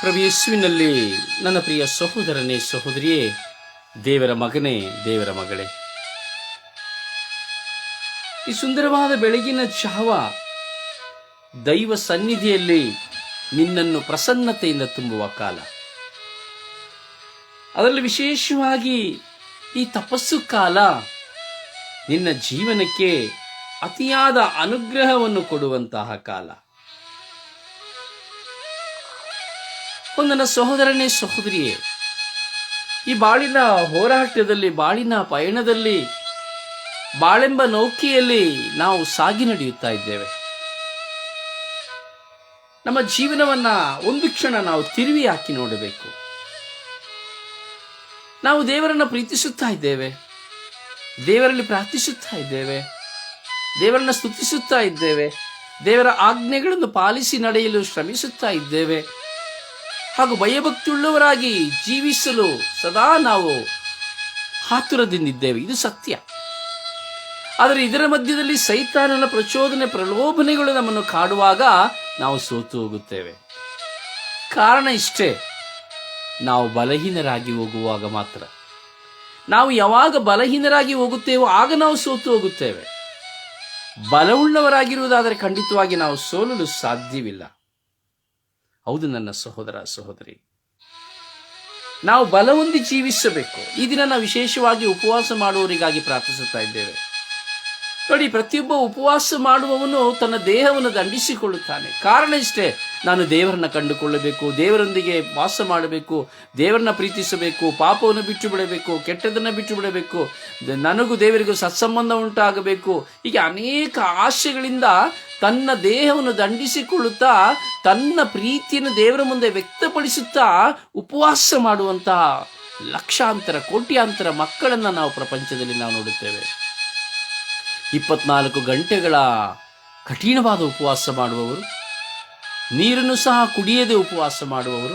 ಪ್ರಭು ನನ್ನ ಪ್ರಿಯ ಸಹೋದರನೇ, ಸಹೋದರಿಯೇ, ದೇವರ ಮಗನೇ, ದೇವರ ಮಗಳೇ. ಈ ಸುಂದರವಾದ ಬೆಳಗಿನ ಚಾವ ದೈವ ಸನ್ನಿಧಿಯಲ್ಲಿ ನಿನ್ನನ್ನು ಪ್ರಸನ್ನತೆಯಿಂದ ತುಂಬುವ ಕಾಲ. ಅದರಲ್ಲಿ ವಿಶೇಷವಾಗಿ ಈ ತಪಸ್ಸು ಕಾಲ ನಿನ್ನ ಜೀವನಕ್ಕೆ ಅತಿಯಾದ ಅನುಗ್ರಹವನ್ನು ಕೊಡುವಂತಹ ಕಾಲ. ಒಂದು ನನ್ನ ಸಹೋದರನೇ ಸಹೋದರಿಯೇ, ಈ ಬಾಳಿನ ಹೋರಾಟದಲ್ಲಿ, ಬಾಳಿನ ಪಯಣದಲ್ಲಿ, ಬಾಳೆಂಬ ನೌಕೆಯಲ್ಲಿ ನಾವು ಸಾಗಿ ನಡೆಯುತ್ತಾ ಇದ್ದೇವೆ. ನಮ್ಮ ಜೀವನವನ್ನ ಒಂದು ಕ್ಷಣ ನಾವು ತಿರುವಿ ಹಾಕಿ ನೋಡಬೇಕು. ನಾವು ದೇವರನ್ನು ಪ್ರೀತಿಸುತ್ತಾ ಇದ್ದೇವೆ. ದೇವರಲ್ಲಿ ಪ್ರಾರ್ಥಿಸುತ್ತಾ ಇದ್ದೇವೆ. ದೇವರನ್ನ ಸ್ತುತಿಸುತ್ತಾ ಇದ್ದೇವೆ. ದೇವರ ಆಜ್ಞೆಗಳನ್ನು ಪಾಲಿಸಿ ನಡೆಯಲು ಶ್ರಮಿಸುತ್ತಾ ಇದ್ದೇವೆ. ಹಾಗೂ ಭಯಭಕ್ತಿಯುಳ್ಳವರಾಗಿ ಜೀವಿಸಲು ಸದಾ ನಾವು ಹಾತುರದಿಂದಿದ್ದೇವೆ. ಇದು ಸತ್ಯ. ಆದರೆ ಇದರ ಮಧ್ಯದಲ್ಲಿ ಸೈತಾನನ ಪ್ರಚೋದನೆ ಪ್ರಲೋಭನೆಗಳು ನಮ್ಮನ್ನು ಕಾಡುವಾಗ ನಾವು ಸೋತು ಹೋಗುತ್ತೇವೆ. ಕಾರಣ ಇಷ್ಟೇ. ನಾವು ಬಲಹೀನರಾಗಿ ಹೋಗುವಾಗ ಮಾತ್ರ. ನಾವು ಯಾವಾಗ ಬಲಹೀನರಾಗಿ ಹೋಗುತ್ತೇವೋ ಆಗ ನಾವು ಸೋತು ಹೋಗುತ್ತೇವೆ. ಬಲವುಳ್ಳವರಾಗಿರುವುದಾದರೆ ಖಂಡಿತವಾಗಿ ನಾವು ಸೋಲಲು ಸಾಧ್ಯವಿಲ್ಲ. ಹೌದು ನನ್ನ ಸಹೋದರ ಸಹೋದರಿ. ನಾವು ಬಲ ಹೊಂದಿ ಜೀವಿಸಬೇಕು. ಈ ದಿನ ನಾವು ವಿಶೇಷವಾಗಿ ಉಪವಾಸ ಮಾಡುವವರಿಗಾಗಿ ಪ್ರಾರ್ಥಿಸುತ್ತಾ ಇದ್ದೇವೆ. ನೋಡಿ, ಪ್ರತಿಯೊಬ್ಬ ಉಪವಾಸ ಮಾಡುವವನು ತನ್ನ ದೇಹವನ್ನು ದಂಡಿಸಿಕೊಳ್ಳುತ್ತಾನೆ. ಕಾರಣ ಇಷ್ಟೇ, ನಾನು ದೇವರನ್ನ ಕಂಡುಕೊಳ್ಳಬೇಕು, ದೇವರೊಂದಿಗೆ ವಾಸ ಮಾಡಬೇಕು, ದೇವರನ್ನ ಪ್ರೀತಿಸಬೇಕು, ಪಾಪವನ್ನು ಬಿಟ್ಟು ಬಿಡಬೇಕು ಕೆಟ್ಟದನ್ನು ಬಿಟ್ಟು ಬಿಡಬೇಕು ನನಗೂ ದೇವರಿಗೂ ಸತ್ಸಂಬಂಧ ಉಂಟಾಗಬೇಕು, ಹೀಗೆ ಅನೇಕ ಆಶೆಗಳಿಂದ ತನ್ನ ದೇಹವನ್ನು ದಂಡಿಸಿಕೊಳ್ಳುತ್ತಾ ತನ್ನ ಪ್ರೀತಿಯನ್ನು ದೇವರ ಮುಂದೆ ವ್ಯಕ್ತಪಡಿಸುತ್ತಾ ಉಪವಾಸ ಮಾಡುವಂತಹ ಲಕ್ಷಾಂತರ, ಕೋಟ್ಯಾಂತರ ಮಕ್ಕಳನ್ನು ನಾವು ಪ್ರಪಂಚದಲ್ಲಿ ನಾವು ನೋಡುತ್ತೇವೆ. ಇಪ್ಪತ್ನಾಲ್ಕು ಗಂಟೆಗಳ ಕಠಿಣವಾದ ಉಪವಾಸ ಮಾಡುವವರು, ನೀರನ್ನು ಸಹ ಕುಡಿಯದೆ ಉಪವಾಸ ಮಾಡುವವರು,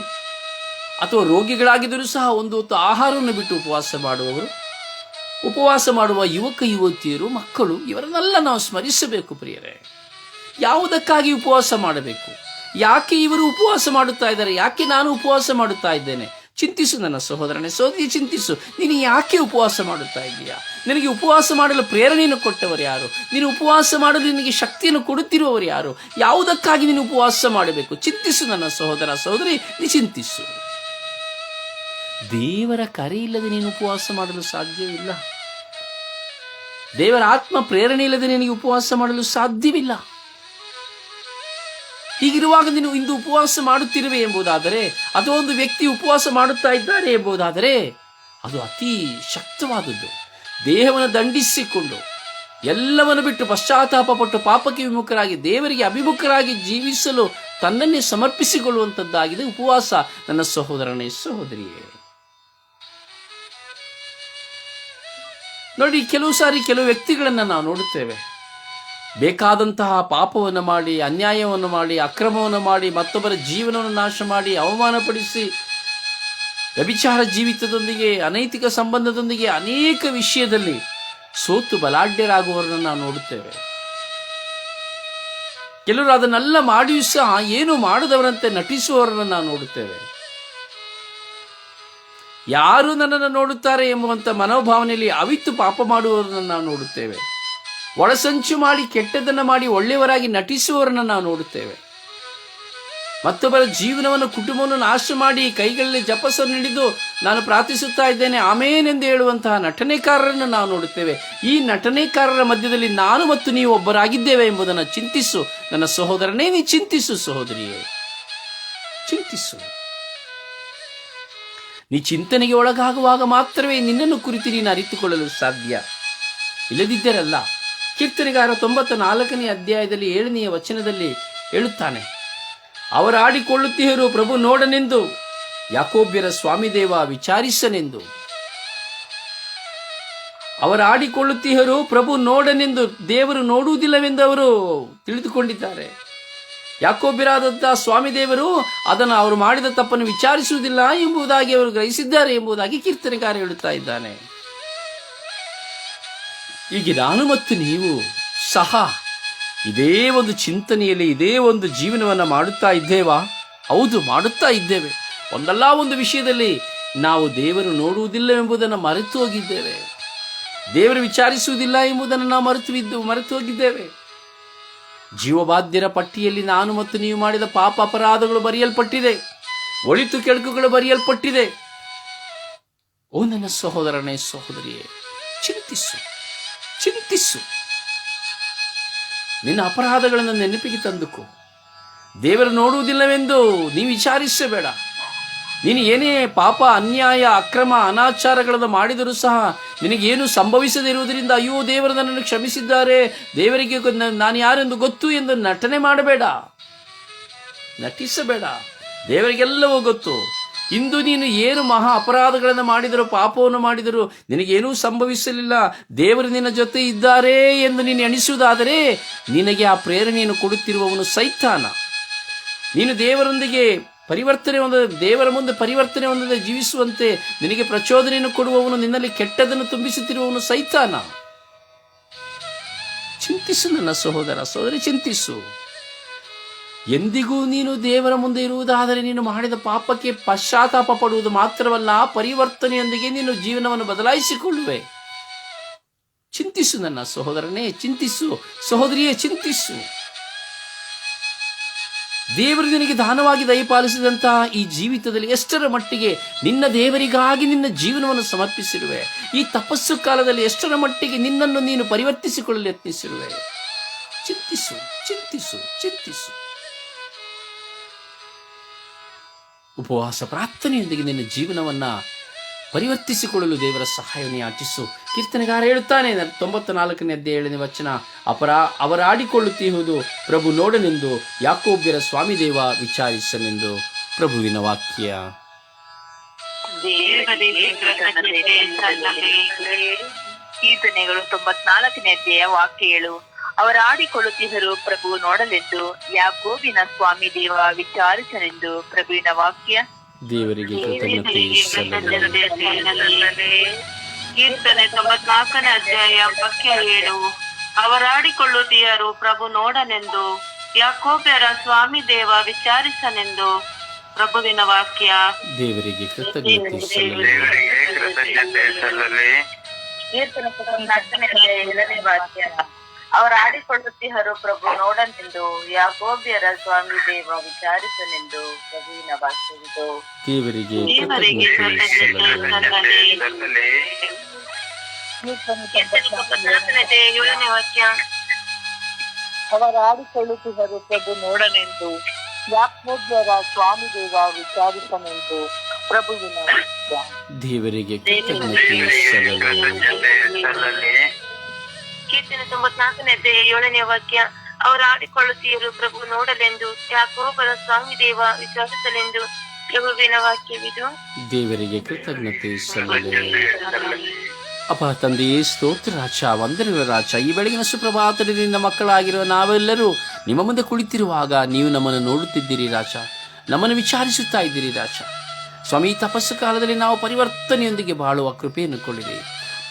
ಅಥವಾ ರೋಗಿಗಳಾಗಿದ್ದರೂ ಸಹ ಒಂದು ಹೊತ್ತು ಆಹಾರವನ್ನು ಬಿಟ್ಟು ಉಪವಾಸ ಮಾಡುವವರು, ಉಪವಾಸ ಮಾಡುವ ಯುವಕ, ಯುವತಿಯರು, ಮಕ್ಕಳು, ಇವರನ್ನೆಲ್ಲ ನಾವು ಸ್ಮರಿಸಬೇಕು ಪ್ರಿಯರೇ. ಯಾವುದಕ್ಕಾಗಿ ಉಪವಾಸ ಮಾಡಬೇಕು? ಯಾಕೆ ಇವರು ಉಪವಾಸ ಮಾಡುತ್ತಾ ಇದ್ದಾರೆ? ಯಾಕೆ ನಾನು ಉಪವಾಸ ಮಾಡುತ್ತಾ ಇದ್ದೇನೆ? ಚಿಂತಿಸು ನನ್ನ ಸಹೋದರನೇ ಸೋದರಿ, ಚಿಂತಿಸು. ನೀನು ಯಾಕೆ ಉಪವಾಸ ಮಾಡುತ್ತಾ ಇದ್ದೀಯಾ? ನಿನಗೆ ಉಪವಾಸ ಮಾಡಲು ಪ್ರೇರಣೆಯನ್ನು ಕೊಟ್ಟವರು ಯಾರು? ನೀನು ಉಪವಾಸ ಮಾಡಲು ನಿನಗೆ ಶಕ್ತಿಯನ್ನು ಕೊಡುತ್ತಿರುವವರು ಯಾರು? ಯಾವುದಕ್ಕಾಗಿ ನೀನು ಉಪವಾಸ ಮಾಡಬೇಕು? ಚಿಂತಿಸು ನನ್ನ ಸಹೋದರ ಸಹೋದರಿ ನೀ ಚಿಂತಿಸು. ದೇವರ ಕರೆ ಇಲ್ಲದೆ ನೀನು ಉಪವಾಸ ಮಾಡಲು ಸಾಧ್ಯವಿಲ್ಲ ದೇವರ ಆತ್ಮ ಪ್ರೇರಣೆ ಇಲ್ಲದೆ ನಿನಗೆ ಉಪವಾಸ ಮಾಡಲು ಸಾಧ್ಯವಿಲ್ಲ. ಹೀಗಿರುವಾಗ ನೀನು ಇಂದು ಉಪವಾಸ ಮಾಡುತ್ತಿರುವೆ ಎಂಬುದಾದರೆ, ಅಥವಾ ಒಂದು ವ್ಯಕ್ತಿ ಉಪವಾಸ ಮಾಡುತ್ತಾ ಇದ್ದಾರೆ ಎಂಬುದಾದರೆ, ಅದು ಅತಿ ಶಕ್ತವಾದದ್ದು ದೇಹವನ್ನು ದಂಡಿಸಿಕೊಂಡು, ಎಲ್ಲವನ್ನು ಬಿಟ್ಟು ಪಶ್ಚಾತ್ತಾಪ ಪಟ್ಟು ಪಾಪಕ್ಕೆ ವಿಮುಖರಾಗಿ, ದೇವರಿಗೆ ಅಭಿಮುಖರಾಗಿ ಜೀವಿಸಲು ತನ್ನನ್ನೇ ಸಮರ್ಪಿಸಿಕೊಳ್ಳುವಂಥದ್ದಾಗಿದೆ ಉಪವಾಸ. ನನ್ನ ಸಹೋದರನೇ, ಸಹೋದರಿಯೇ. ನೋಡಿ, ಕೆಲವು ಸಾರಿ ಕೆಲವು ವ್ಯಕ್ತಿಗಳನ್ನು ನಾವು ನೋಡುತ್ತೇವೆ. ಬೇಕಾದಂತಹ ಪಾಪವನ್ನು ಮಾಡಿ, ಅನ್ಯಾಯವನ್ನು ಮಾಡಿ, ಅಕ್ರಮವನ್ನು ಮಾಡಿ, ಮತ್ತೊಬ್ಬರ ಜೀವನವನ್ನು ನಾಶ ಮಾಡಿ, ಅವಮಾನಪಡಿಸಿ, ವ್ಯಭಿಚಾರ ಜೀವಿತದೊಂದಿಗೆ, ಅನೈತಿಕ ಸಂಬಂಧದೊಂದಿಗೆ ಅನೇಕ ವಿಷಯದಲ್ಲಿ ಸೋತು ಬಲಾಢ್ಯರಾಗುವವರನ್ನು ನಾವು ನೋಡುತ್ತೇವೆ. ಕೆಲವರು ಅದನ್ನೆಲ್ಲ ಮಾಡಿಯೂ ಸಹ ಏನು ಮಾಡದವರಂತೆ ನಟಿಸುವವರನ್ನು ನಾವು ನೋಡುತ್ತೇವೆ. ಯಾರು ನನ್ನನ್ನು ನೋಡುತ್ತಾರೆ ಎಂಬುವಂಥ ಮನೋಭಾವನೆಯಲ್ಲಿ ಅವಿತ್ತು ಪಾಪ ಮಾಡುವವರನ್ನು ನಾವು ನೋಡುತ್ತೇವೆ. ಒಳಸಂಚು ಮಾಡಿ ಕೆಟ್ಟದನ್ನು ಮಾಡಿ ಒಳ್ಳೆಯವರಾಗಿ ನಟಿಸುವವರನ್ನು ನಾವು ನೋಡುತ್ತೇವೆ. ಮತ್ತೊಬ್ಬರ ಜೀವನವನ್ನು ಕುಟುಂಬವನ್ನು ನಾಶ ಮಾಡಿ ಕೈಗಳಲ್ಲಿ ಜಪಸನ್ನು ಹಿಡಿದು ನಾನು ಪ್ರಾರ್ಥಿಸುತ್ತಾ ಇದ್ದೇನೆ ಆಮೇನೆಂದು ಹೇಳುವಂತಹ ನಟನೆಕಾರರನ್ನು ನಾವು ನೋಡುತ್ತೇವೆ. ಈ ನಟನೆಕಾರರ ಮಧ್ಯದಲ್ಲಿ ನಾನು ಮತ್ತು ನೀವು ಒಬ್ಬರಾಗಿದ್ದೇವೆ ಎಂಬುದನ್ನು ಚಿಂತಿಸು. ನನ್ನ ಸಹೋದರನೇ, ನೀ ಚಿಂತಿಸು ಸಹೋದರಿಯೇ. ಚಿಂತಿಸು. ನೀ ಚಿಂತನೆಗೆ ಒಳಗಾಗುವಾಗ ಮಾತ್ರವೇ ನಿನ್ನನ್ನು ಕುರಿತು ನೀನು ಅರಿತುಕೊಳ್ಳಲು ಸಾಧ್ಯ. ಇಲ್ಲದಿದ್ದರಲ್ಲ. ಕೀರ್ತನೆಗಾರ ತೊಂಬತ್ತ ನಾಲ್ಕನೇ ಅಧ್ಯಾಯದಲ್ಲಿ ಏಳನೆಯ ವಚನದಲ್ಲಿ ಹೇಳುತ್ತಾನೆ, ಅವರ ಆಡಿಕೊಳ್ಳುತ್ತೀಯರು ಪ್ರಭು ನೋಡನೆಂದು, ಯಾಕೋಬ್ಯರ ಸ್ವಾಮಿದೇವ ವಿಚಾರಿಸನೆಂದು. ಅವರ ಆಡಿಕೊಳ್ಳುತ್ತೀಯರು ಪ್ರಭು ನೋಡನೆಂದು ದೇವರು ನೋಡುವುದಿಲ್ಲವೆಂದು ಅವರು ತಿಳಿದುಕೊಂಡಿದ್ದಾರೆ. ಯಾಕೋಬ್ಯರಾದಂತಹ ಸ್ವಾಮಿ ದೇವರು ಅದನ್ನು ಅವರು ಮಾಡಿದ ತಪ್ಪನ್ನು ವಿಚಾರಿಸುವುದಿಲ್ಲ ಎಂಬುದಾಗಿ ಅವರು ಗ್ರಹಿಸಿದ್ದಾರೆ ಎಂಬುದಾಗಿ ಕೀರ್ತನೆಗಾರ ಹೇಳುತ್ತಾ ಇದ್ದಾನೆ. ಹೀಗೆ ನಾನು ಮತ್ತು ನೀವು. ಸಹ ಇದೇ ಒಂದು ಚಿಂತನೆಯಲ್ಲಿ, ಇದೇ ಒಂದು ಜೀವನವನ್ನು ಮಾಡುತ್ತಾ ಇದ್ದೇವಾ? ಹೌದು, ಮಾಡುತ್ತಾ ಇದ್ದೇವೆ. ಒಂದಲ್ಲ ಒಂದು ವಿಷಯದಲ್ಲಿ ನಾವು ದೇವರು ನೋಡುವುದಿಲ್ಲ ಎಂಬುದನ್ನು ಮರೆತು ಹೋಗಿದ್ದೇವೆ. ದೇವರು ವಿಚಾರಿಸುವುದಿಲ್ಲ ಎಂಬುದನ್ನು ನಾವು ಮರೆತು ಇದ್ದು ಮರೆತು ಹೋಗಿದ್ದೇವೆ. ಜೀವಬಾಧ್ಯರ ಪಟ್ಟಿಯಲ್ಲಿ ನಾನು ಮತ್ತು ನೀವು ಮಾಡಿದ ಪಾಪ ಅಪರಾಧಗಳು ಬರೆಯಲ್ಪಟ್ಟಿದೆ. ಒಳಿತು ಕೆಡುಕುಗಳು ಬರೆಯಲ್ಪಟ್ಟಿದೆ. ಓ ನನ್ನ ಸಹೋದರನೇ, ಸಹೋದರಿಯೇ, ಚಿಂತಿಸು. ಚಿಂತಿಸು. ನಿನ್ನ ಅಪರಾಧಗಳನ್ನು ನೆನಪಿಗೆ ತಂದುಕೋ. ದೇವರು ನೋಡುವುದಿಲ್ಲವೆಂದು ನೀ ವಿಚಾರಿಸಬೇಡ. ನೀನು ಏನೇ ಪಾಪ, ಅನ್ಯಾಯ, ಅಕ್ರಮ, ಅನಾಚಾರಗಳನ್ನು ಮಾಡಿದರೂ ಸಹ ನಿನಗೇನು ಸಂಭವಿಸದಿರುವುದರಿಂದ ಅಯ್ಯೋ ದೇವರು ನನ್ನನ್ನು ಕ್ಷಮಿಸಿದ್ದಾರೆ. ದೇವರಿಗೆ ನಾನು ಯಾರೆಂದು ಗೊತ್ತು ಎಂದು ನಟನೆ ಮಾಡಬೇಡ. ನಟಿಸಬೇಡ. ದೇವರಿಗೆಲ್ಲವೂ ಗೊತ್ತು. ಇಂದು ನೀನು ಏನು ಮಹಾ ಅಪರಾಧಗಳನ್ನು ಮಾಡಿದರೂ, ಪಾಪವನ್ನು ಮಾಡಿದರೂ ನಿನಗೇನೂ ಸಂಭವಿಸಲಿಲ್ಲ. ದೇವರು ನಿನ್ನ ಜೊತೆ ಇದ್ದಾರೆ ಎಂದು ನೀನು ಎಣಿಸುವುದಾದರೆ ನಿನಗೆ ಆ ಪ್ರೇರಣೆಯನ್ನು ಕೊಡುತ್ತಿರುವವನು ಸೈತಾನ. ನೀನು ದೇವರೊಂದಿಗೆ ಪರಿವರ್ತನೆ ಹೊಂದ, ದೇವರ ಮುಂದೆ ಪರಿವರ್ತನೆ ಹೊಂದದೆ ಜೀವಿಸುವಂತೆ ನಿನಗೆ ಪ್ರಚೋದನೆಯನ್ನು ಕೊಡುವವನು, ನಿನ್ನಲ್ಲಿ ಕೆಟ್ಟದನ್ನು ತುಂಬಿಸುತ್ತಿರುವವನು ಸೈತಾನ. ಚಿಂತಿಸು ನನ್ನ ಸಹೋದರ ಸಹೋದರಿ, ಚಿಂತಿಸು. ಎಂದಿಗೂ ನೀನು ದೇವರ ಮುಂದೆ ಇರುವುದಾದರೆ ನೀನು ಮಾಡಿದ ಪಾಪಕ್ಕೆ ಪಶ್ಚಾತ್ತಾಪ ಪಡುವುದು ಮಾತ್ರವಲ್ಲ, ಪರಿವರ್ತನೆಯೊಂದಿಗೆ ನೀನು ಜೀವನವನ್ನು ಬದಲಾಯಿಸಿಕೊಳ್ಳುವೆ. ಚಿಂತಿಸು ನನ್ನ ಸಹೋದರನೇ, ಚಿಂತಿಸು. ಸಹೋದರಿಯೇ, ಚಿಂತಿಸು. ದೇವರು ನಿನಗೆ ದಾನವಾಗಿ ದಯಪಾಲಿಸಿದಂತಹ ಈ ಜೀವಿತದಲ್ಲಿ ಎಷ್ಟರ ಮಟ್ಟಿಗೆ ನಿನ್ನ ದೇವರಿಗಾಗಿ ನಿನ್ನ ಜೀವನವನ್ನು ಸಮರ್ಪಿಸಿರುವೆ. ಈ ತಪಸ್ಸು ಕಾಲದಲ್ಲಿ ಎಷ್ಟರ ಮಟ್ಟಿಗೆ ನಿನ್ನನ್ನು ನೀನು ಪರಿವರ್ತಿಸಿಕೊಳ್ಳಲು ಯತ್ನಿಸಿರುವೆ. ಚಿಂತಿಸು ಚಿಂತಿಸು ಚಿಂತಿಸು. ಉಪವಾಸ, ಪ್ರಾರ್ಥನೆಯೊಂದಿಗೆ ನಿನ್ನ ಜೀವನವನ್ನು ಪರಿವರ್ತಿಸಿಕೊಳ್ಳಲು ದೇವರ ಸಹಾಯವನ್ನು ಯಾಚಿಸು. ಕೀರ್ತನೆಗಾರ ಹೇಳುತ್ತಾನೆ ತೊಂಬತ್ತ ನಾಲ್ಕನೇ ಏಳನೇ ವಚನ, ಅಪರಾ, ಅವರಾಡಿಕೊಳ್ಳುತ್ತಿರುವುದು ಪ್ರಭು ನೋಡನೆಂದು, ಯಾಕೋಬ್ಯರ ಸ್ವಾಮಿ ದೇವ ವಿಚಾರಿಸನೆಂದು ಪ್ರಭುವಿನ ವಾಕ್ಯ. ಕೀರ್ತನೆಗಳು ತೊಂಬತ್ನಾಲ್ಕನೇ ಅಧ್ಯಾಯ ಏಳು ಅವರಾಡಿಕೊಳ್ಳುತ್ತಿದ್ದರು ಪ್ರಭು ನೋಡಲೆಂದು ಯಾಕೋಬಿನ ಸ್ವಾಮಿ ದೇವ ವಿಚಾರಿಸನೆಂದು ಪ್ರಭುವಿನ ವಾಕ್ಯ. ದೇವರಿಗೆ ಕೀರ್ತನೆ ತೊಂಬತ್ನಾಲ್ಕನೇ ಅಧ್ಯಾಯ ವಾಕ್ಯ ಏಳು. ಅವರಾಡಿಕೊಳ್ಳುತ್ತೀಯರು ಪ್ರಭು ನೋಡನೆಂದು ಯಾಕೋಬ್ಯರ ಸ್ವಾಮಿ ದೇವ ವಿಚಾರಿಸನೆಂದು ಪ್ರಭುವಿನ ವಾಕ್ಯ. ದೇವರಿಗೆ ಕೀರ್ತನೆ ವಾಕ್ಯ. ಅವರ ಆಡಿಕೊಳ್ಳುತ್ತಿಹರು ಪ್ರಭು ನೋಡನೆಂದು ಯಾಕೋಬ್ಯರ ಸ್ವಾಮಿ ದೇವ ವಿಚಾರಿಸನೆಂದು ಪ್ರಭುವಿನ ವಾಕ್ಯವಿದು ದೇವರಿಗೆ ದೇವರಿಗೆ ಕೃತಜ್ಞತೆ ಸಲ್ಲಲಿ ಸಲ್ಲಲಿ ಏಳನೇ ವಾಕ್ಯ. ಅವರ ಆಡಿಕೊಳ್ಳುತ್ತಿಹರು ಪ್ರಭು ನೋಡನೆಂದು ಯಾಕೋಬ್ಯರ ಸ್ವಾಮಿ ದೇವ ವಿಚಾರಿಸನೆಂದು ಪ್ರಭುವಿನ ದೇವರಿಗೆ ಕೃತಜ್ಞತೆ ಸಲ್ಲಲಿ ಕೀರ್ತನೆ ತೊಂಬತ್ನಾಲ್ಕನೇ ಏಳನೇ ವಾಕ್ಯ, ಅವರ ಆಡಿಕೊಳ್ಳುತ್ತೀಯರು ಪ್ರಭು, ನೋಡಲೆಂದು ಯಾಕೋಬರ ಸ್ವಾಮಿ ದೇವ ವಿಶ್ವಾಸಿಸಲೆಂದು ಪ್ರಭುವಿನ ವಾಕ್ಯವಿದು. ದೇವರಿಗೆ ಕೃತಜ್ಞತೆ ಅಪ್ಪ ತಂದೆಯೇ, ಸ್ತೋತ್ರ ರಾಜ, ವಂದನೆಗಳ ರಾಜ. ಈ ಬೆಳಗಿನ ಸುಪ್ರಭಾತದಿಂದ ಮಕ್ಕಳಾಗಿರುವ ನಾವೆಲ್ಲರೂ ನಿಮ್ಮ ಮುಂದೆ ಕುಳಿತಿರುವಾಗ ನೀವು ನಮ್ಮನ್ನು ನೋಡುತ್ತಿದ್ದೀರಿ ರಾಜ. ನಮ್ಮನ್ನು ವಿಚಾರಿಸುತ್ತಾ ಇದ್ದೀರಿ ರಾಜ. ಸ್ವಾಮಿ ತಪಸ್ಸು ಕಾಲದಲ್ಲಿ ನಾವು ಪರಿವರ್ತನೆಯೊಂದಿಗೆ ಬಾಳುವ ಕೃಪೆಯನ್ನು ಕೊಡಿರಿ.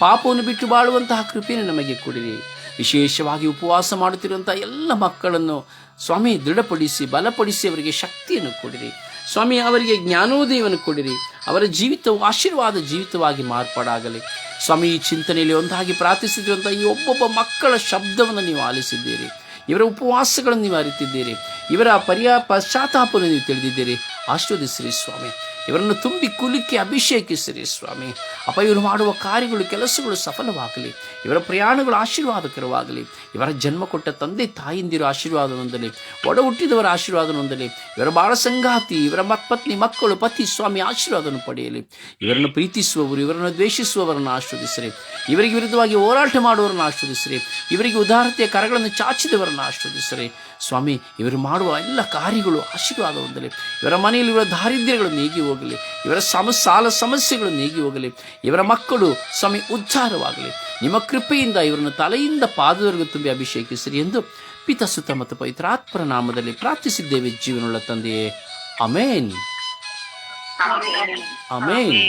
ಪಾಪವನ್ನು ಬಿಟ್ಟು ಬಾಳುವಂತಹ ಕೃಪೆಯನ್ನು ನಮಗೆ ಕೊಡಿರಿ. ವಿಶೇಷವಾಗಿ ಉಪವಾಸ ಮಾಡುತ್ತಿರುವಂಥ ಎಲ್ಲ ಮಕ್ಕಳನ್ನು ಸ್ವಾಮಿ ದೃಢಪಡಿಸಿ, ಬಲಪಡಿಸಿ ಅವರಿಗೆ ಶಕ್ತಿಯನ್ನು ಕೊಡಿರಿ. ಸ್ವಾಮಿ, ಅವರಿಗೆ ಜ್ಞಾನೋದಯವನ್ನು ಕೊಡಿರಿ. ಅವರ ಜೀವಿತವು ಆಶೀರ್ವಾದ ಜೀವಿತವಾಗಿ ಮಾರ್ಪಾಡಾಗಲಿ. ಸ್ವಾಮಿ, ಈ ಚಿಂತನೆಯಲ್ಲಿ ಒಂದಾಗಿ ಪ್ರಾರ್ಥಿಸಿದಂಥ ಈ ಒಬ್ಬೊಬ್ಬ ಮಕ್ಕಳ ಶಬ್ದವನ್ನು ನೀವು ಆಲಿಸಿದ್ದೀರಿ. ಇವರ ಉಪವಾಸಗಳನ್ನು ನೀವು ಅರಿತಿದ್ದೀರಿ. ಇವರ ಪರ್ಯಾ ಪಶ್ಚಾತ್ತಾಪವನ್ನು ನೀವು ತಿಳಿದಿದ್ದೀರಿ. ಆಶೀರ್ವದಿಸಿರಿ ಸ್ವಾಮಿ. ಇವರನ್ನು ತುಂಬಿ ಕುಲುಕಿ ಅಭಿಷೇಕಿಸಿರಿ ಸ್ವಾಮಿ. ಅಪ್ಪ ಇವರು ಮಾಡುವ ಕಾರ್ಯಗಳು, ಕೆಲಸಗಳು ಸಫಲವಾಗಲಿ. ಇವರ ಪ್ರಯಾಣಗಳು ಆಶೀರ್ವಾದಕರವಾಗಲಿ. ಇವರ ಜನ್ಮ ಕೊಟ್ಟ ತಂದೆ ತಾಯಿಂದಿರು ಆಶೀರ್ವಾದ ನೊಂದಲಿ. ಒಡ ಹುಟ್ಟಿದವರ ಆಶೀರ್ವಾದ ನೊಂದಲಿ. ಇವರ ಬಾಳ ಸಂಗಾತಿ, ಇವರ ಮತ್ ಪತ್ನಿ, ಮಕ್ಕಳು, ಪತಿ, ಸ್ವಾಮಿ ಆಶೀರ್ವಾದವನ್ನು ಪಡೆಯಲಿ. ಇವರನ್ನು ಪ್ರೀತಿಸುವವರು, ಇವರನ್ನು ದ್ವೇಷಿಸುವವರನ್ನು ಆಶ್ರದಿಸಿರಿ ಇವರಿಗೆ ವಿರುದ್ಧವಾಗಿ ಹೋರಾಟ ಮಾಡುವವರನ್ನು ಆಶ್ರದಿಸಿರಿ ಇವರಿಗೆ ಉದಾರತೆಯ ಕರಗಳನ್ನು ಚಾಚಿದವರನ್ನು ಆಶ್ರದಿಸಿರಿ ಸ್ವಾಮಿ, ಇವರು ಮಾಡುವ ಎಲ್ಲ ಕಾರ್ಯಗಳು ಆಶೀರ್ವಾದ ಹೊಂದಲಿ ಇವರ ಮನೆಯಲ್ಲಿ ಇವರ ದಾರಿದ್ರ್ಯಗಳು ನೀಗಿ ಹೋಗಲಿ ಇವರ ಸಮ ಸಾಲ ಸಮಸ್ಯೆಗಳು ನೀಗಿ ಹೋಗಲಿ ಇವರ ಮಕ್ಕಳು ಸ್ವಾಮಿ ಉದ್ಧಾರವಾಗಲಿ. ನಿಮ್ಮ ಕೃಪೆಯಿಂದ ಇವರನ್ನು ತಲೆಯಿಂದ ಪಾದದವರೆಗೂ ತುಂಬಿ ಅಭಿಷೇಕಿಸಿರಿ ಎಂದು ಪಿತ ಸುತ ಮತ್ತು ಪವಿತ್ರಾತ್ಮರ ನಾಮದಲ್ಲಿ ಪ್ರಾರ್ಥಿಸಿದ್ದೇವೆ ಜೀವನವುಳ್ಳ ತಂದೆಯೇ. Amen amen